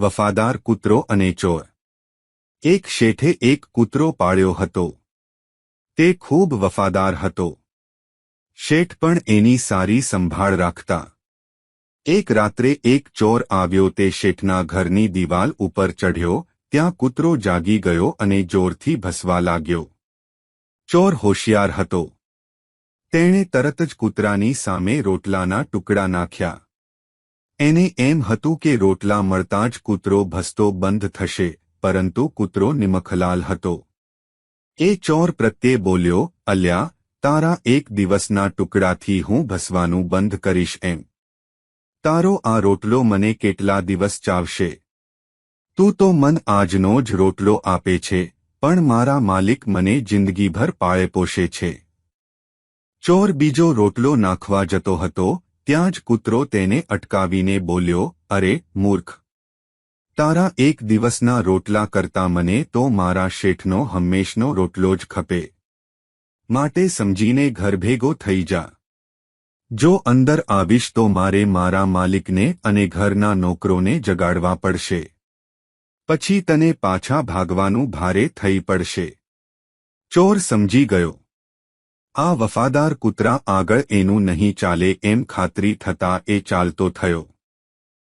વફાદાર કૂતરો અને ચોર. એક શેઠે એક કૂતરો પાળ્યો હતો. તે ખૂબ વફાદાર હતો. શેઠ પણ એની સારી સંભાળ રાખતા. એક રાત્રે એક ચોર આવ્યો તે શેઠના ઘરની દિવાલ ઉપર ચઢ્યો, ત્યાં કૂતરો જાગી ગયો અને જોરથી ભસવા લાગ્યો. ચોર હોશિયાર હતો. તેણે તરત જ કૂતરાની સામે રોટલાના ટુકડા નાખ્યા. એને એમ હતું કે રોટલા મળતા જ કૂતરો ભસતો બંધ થશે, પરંતુ કૂતરો નિમખલાલ હતો. એ ચોર પ્રત્યે બોલ્યો, અલ્યા, તારા એક દિવસના ટુકડાથી હું ભસવાનું બંધ કરીશ એમ. તારો આ રોટલો મને કેટલા દિવસ ચાવશે? તું તો મન આજનો જ રોટલો આપે છે, પણ મારા માલિક મને જિંદગીભર પાળે પોષે છે. ચોર બીજો રોટલો નાખવા જતો હતો ત્યાં જ કૂતરો તેને અટકાવીને બોલ્યો, અરે, મૂર્ખ! તારા એક દિવસના રોટલા કરતા મને તો મારા શેઠનો હંમેશનો રોટલો જ ખપે. માટે સમજીને ઘરભેગો થઈ જા. જો અંદર આવીશ તો મારે મારા માલિકને અને ઘરના નોકરોને જગાડવા પડશે. પછી તને પાછા ભાગવાનું ભારે થઈ પડશે. ચોર સમજી ગયો. આ વફાદાર કૂતરા આગળ એનું નહીં ચાલે એમ ખાતરી થતા એ ચાલતો થયો.